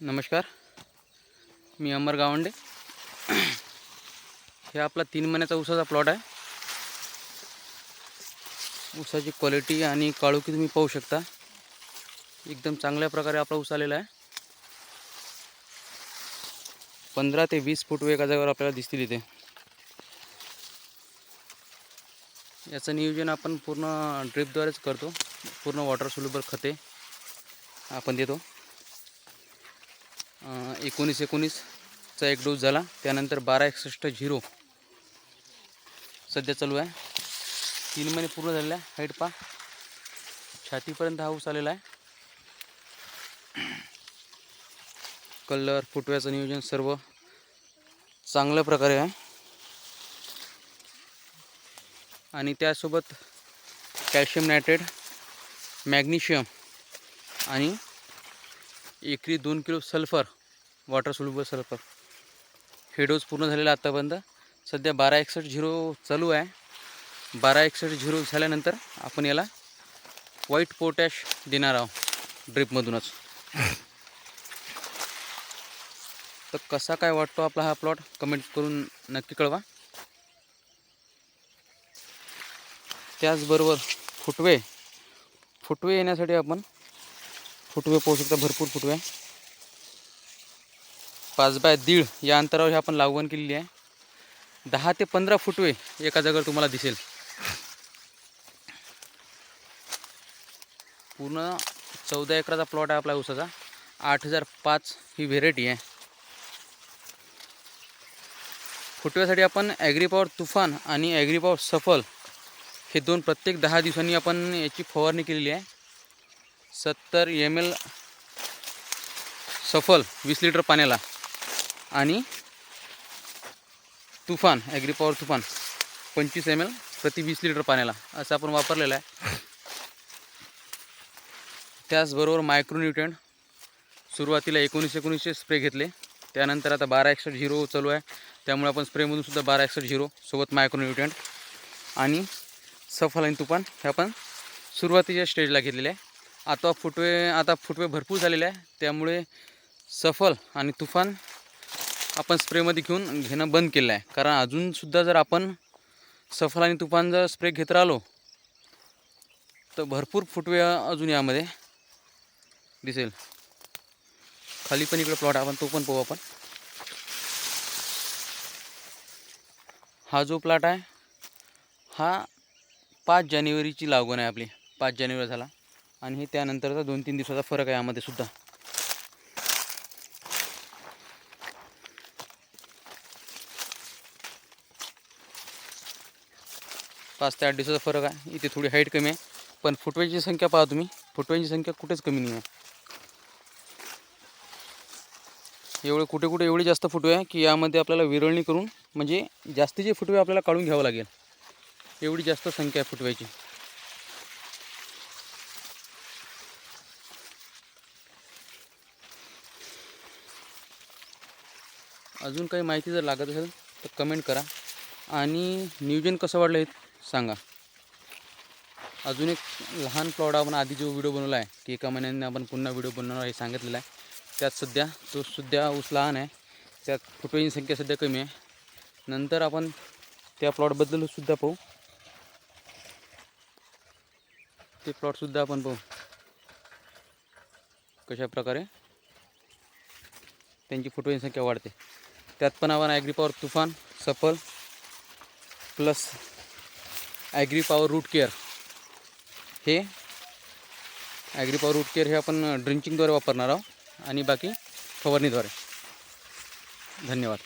नमस्कार. मी अमर गावंडे. हे आपला तीन महिन्याचा ऊसाचा प्लॉट आहे. ऊसाची क्वालिटी आणि काळोखी तुम्ही पाहू शकता. एकदम चांगल्या प्रकारे आपला ऊस आलेला आहे. पंधरा ते वीस फूट एका जागेवर आपल्याला दिसतील इथे. याचं नियोजन आपण पूर्ण ड्रिपद्वारेच करतो. पूर्ण वॉटर सोल्युबल खते आपण देतो. एकोणीस एकोणीसचा एक डोस झाला. त्यानंतर बारा एकसष्ट झिरो. सध्या चालू आहे. तीन महिने पूर्ण झालेला आहे. हाईट पा छातीपर्यंत हा ऊस आलेला आहे. कलर फुटव्याचं नियोजन सर्व चांगल्या प्रकारे आहे. आणि त्यासोबत कॅल्शियम नायट्रेट मॅग्नेशियम आणि एकरी दोन kilo sulphur water soluble sulphur. हे डोस पूर्ण झालेला आत्तापर्यंत सध्या बारा एकसष्ट झिरो चालू आहे. बारा एकसष्ट झिरो झाल्यानंतर आपण याला व्हाईट पोटॅश देणार आहोत ड्रिपमधूनच तर कसा काय वाटतो आपला हा प्लॉट कमेंट करून नक्की कळवा. त्याचबरोबर फुटवे. फुटवे येण्यासाठी आपण फुटवे पाहू शकता भरपूर फुटवे. आहे. पाच बाय दीड या अंतरावर हे आपण लागवण केलेली आहे. दहा ते पंधरा फुटवे एका जागेवर तुम्हाला दिसेल. पूर्ण चौदा एकराचा प्लॉट आहे आपला ऊसाचा. आठ हजार पाच ही व्हेरायटी आहे. फुटव्यासाठी आपण ॲग्रीपॉवर तुफान आणि ॲग्रीपॉवर सफल हे दोन प्रत्येक दहा दिवसांनी आपण याची फवारणी केलेली आहे. सत्तर एम एल सफल वीस लिटर पाण्याला आणि तुफान ॲग्रीपॉवर तुफान पंचवीस एम एल प्रति वीस लिटर पाण्याला. असं आपण वापरलेलं आहे. त्याचबरोबर मायक्रोन्युट्रंट सुरुवातीला एकोणीस एकोणीसचे स्प्रे घेतले. त्यानंतर आता बारा एकसष्ट झिरो चालू आहे. त्यामुळे आपण स्प्रेमधून सुद्धा बारा एकसष्ट झिरो सोबत मायक्रोन्युट्रंट आणि सफल आणि तुफान हे आपण सुरुवातीच्या स्टेजला घेतलेले आहे. आता फुटवे आता फुटवे भरपूर झालेले आहे. त्यामुळे सफल आणि तुफान आपण स्प्रेमध्ये घेऊन घेणं बंद केलं आहे. कारण अजूनसुद्धा जर आपण सफल आणि तुफान जर स्प्रे घेत राहिलो तर भरपूर फुटवे अजून यामध्ये दिसेल. खाली पण इकडे प्लॉट आपण तो पण पाहू आपण. हा जो प्लॉट आहे हा पाच जानेवारीची लागवण आहे आपली. पाच जानेवारी झाला. आणि हे त्यानंतरचा दोन तीन दिवसाचा फरक आहे यामध्ये सुद्धा. पाच ते आठ दिवसाचा फरक आहे. इथे थोडी हाईट कमी आहे. पण फुटव्यांची संख्या पाहा तुम्ही. फुटव्यांची संख्या कुठेच कमी नाही आहे एवढे कुठे कुठे एवढे जास्त फुटवे आहे की यामध्ये आपल्याला विरळणी करून म्हणजे जास्तीचे फुटवे आपल्याला काढून घ्यावं लागेल. एवढी जास्त संख्या आहे फुटव्याची. अजून काही माहिती जर लागत असेल तर कमेंट करा. आणि नियोजन कसं वाटलं हे सांगा. अजून एक लहान प्लॉट आपण आधी जो व्हिडिओ बनवला आहे की एका महिन्याने आपण पुन्हा व्हिडिओ बनवणार हे सांगितलेलं आहे. त्यात सध्या तो सुद्धा ऊस लहान आहे. त्यात फुटवेची संख्या सध्या कमी आहे. नंतर आपण त्या प्लॉटबद्दल सुद्धा पाहू. ते प्लॉटसुद्धा आपण पाहू. कशा प्रकारे त्यांची फुटवेची संख्या वाढते. त्यात पण आपण Agri Power Toofan Safal Plus Agri Power Root Care. हे ॲग्री पॉवर रूट केअर हे आपण ड्रिंचिंगद्वारे वापरणार आहोत आणि बाकी फवारणीद्वारे. धन्यवाद.